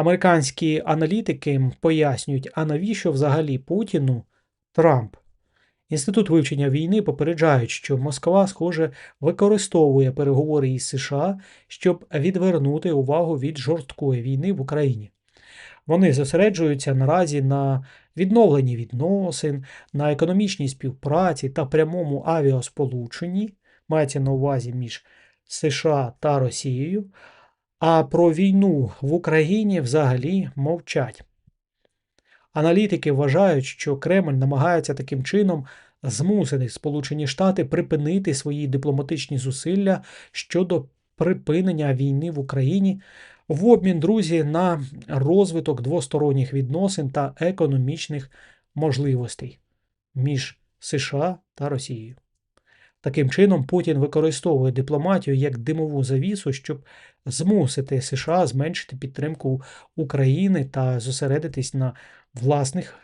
Американські аналітики пояснюють, а навіщо взагалі Путіну Трамп? Інститут вивчення війни попереджають, що Москва, схоже, використовує переговори із США, щоб відвернути увагу від жорсткої війни в Україні. Вони зосереджуються наразі на відновленні відносин, на економічній співпраці та прямому авіасполученні, мається на увазі між США та Росією, а про війну в Україні взагалі мовчать. Аналітики вважають, що Кремль намагається таким чином змусити Сполучені Штати припинити свої дипломатичні зусилля щодо припинення війни в Україні в обмін, друзі, на розвиток двосторонніх відносин та економічних можливостей між США та Росією. Таким чином, Путін використовує дипломатію як димову завісу, щоб змусити США зменшити підтримку України та зосередитись на власних